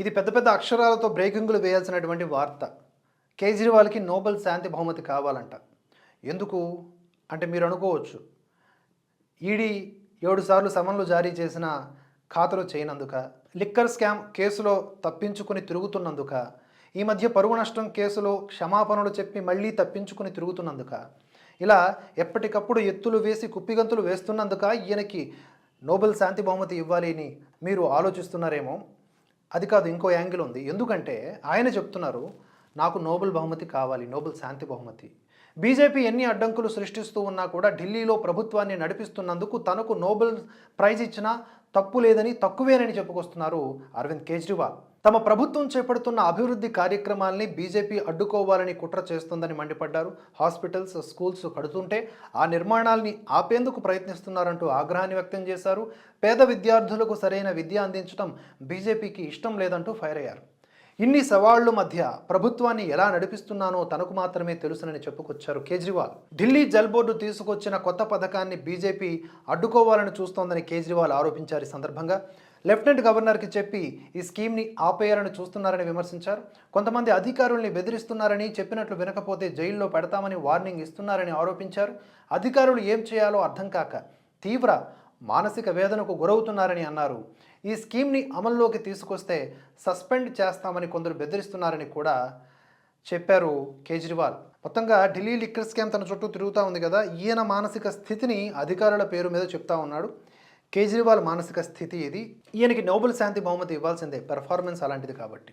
ఇది పెద్ద పెద్ద అక్షరాలతో బ్రేకింగ్లు వేయాల్సినటువంటి వార్త. కేజ్రీవాల్కి నోబెల్ శాంతి బహుమతి కావాలంట. ఎందుకు? అంటే మీరు అనుకోవచ్చు. ఈడీ ఏడు సార్లు సమన్లు జారీ చేసిన ఖాతరు చేయనందుక లిక్కర్ స్కామ్ కేసులో తప్పించుకుని తిరుగుతున్నందుక ఈ మధ్య పరువు నష్టం కేసులో క్షమాపణలు చెప్పి మళ్ళీ తప్పించుకుని తిరుగుతున్నందుక ఇలా ఎప్పటికప్పుడు ఎత్తులు వేసి కుప్పిగంతులు వేస్తున్నందుక ఈయనకి నోబెల్ శాంతి బహుమతి ఇవ్వాలి అని మీరు ఆలోచిస్తున్నారేమో? అది కాదు ఇంకో యాంగిల్ ఉంది. ఎందుకంటే ఆయన చెప్తున్నారు నాకు నోబెల్ బహుమతి కావాలి నోబెల్ శాంతి బహుమతి. బీజేపీ ఎన్ని అడ్డంకులు సృష్టిస్తూ ఉన్నా కూడా ఢిల్లీలో ప్రభుత్వాన్ని నడిపిస్తున్నందుకు తనకు నోబెల్ ప్రైజ్ ఇచ్చినా తప్పు లేదని తక్కువేనని చెప్పుకొస్తున్నారు అరవింద్ కేజ్రీవాల్. తమ ప్రభుత్వం చేపడుతున్న అభివృద్ధి కార్యక్రమాల్ని బీజేపీ అడ్డుకోవాలని కుట్ర చేస్తుందని మండిపడ్డారు. హాస్పిటల్స్ స్కూల్స్ కడుతుంటే ఆ నిర్మాణాల్ని ఆపేందుకు ప్రయత్నిస్తున్నారంటూ ఆగ్రహాన్ని వ్యక్తం చేశారు. పేద విద్యార్థులకు సరైన విద్య అందించడం బీజేపీకి ఇష్టం లేదంటూ ఫైర్ అయ్యారు. ఇన్ని సవాళ్ళ మధ్య ప్రభుత్వాన్ని ఎలా నడిపిస్తున్నానో తనకు మాత్రమే తెలుసునని చెప్పుకొచ్చారు కేజ్రీవాల్. ఢిల్లీ జల్ బోర్డు తీసుకొచ్చిన కొత్త పథకాన్ని బీజేపీ అడ్డుకోవాలని చూస్తోందని కేజ్రీవాల్ ఆరోపించారు ఈ సందర్భంగా. లెఫ్టినెంట్ గవర్నర్కి చెప్పి ఈ స్కీమ్ని ఆపేయాలని చూస్తున్నారని విమర్శించారు. కొంతమంది అధికారుల్ని బెదిరిస్తున్నారని చెప్పినట్లు వినకపోతే జైల్లో పెడతామని వార్నింగ్ ఇస్తున్నారని ఆరోపించారు. అధికారులు ఏం చేయాలో అర్థం కాక తీవ్ర మానసిక వేదనకు గురవుతున్నారని అన్నారు. ఈ స్కీమ్ని అమల్లోకి తీసుకొస్తే సస్పెండ్ చేస్తామని కొందరు బెదిరిస్తున్నారని కూడా చెప్పారు కేజ్రీవాల్. మొత్తంగా ఢిల్లీ లిక్కర్ స్కామ్ తన చుట్టూ తిరుగుతూ ఉంది కదా ఈయన మానసిక స్థితిని అధికారుల పేరు మీద చెప్తా ఉన్నాడు. కేజ్రీవాల్ మానసిక స్థితి ఇది ఈయనకి నోబెల్ శాంతి బహుమతి ఇవ్వాల్సిందే పెర్ఫార్మెన్స్ అలాంటిది కాబట్టి.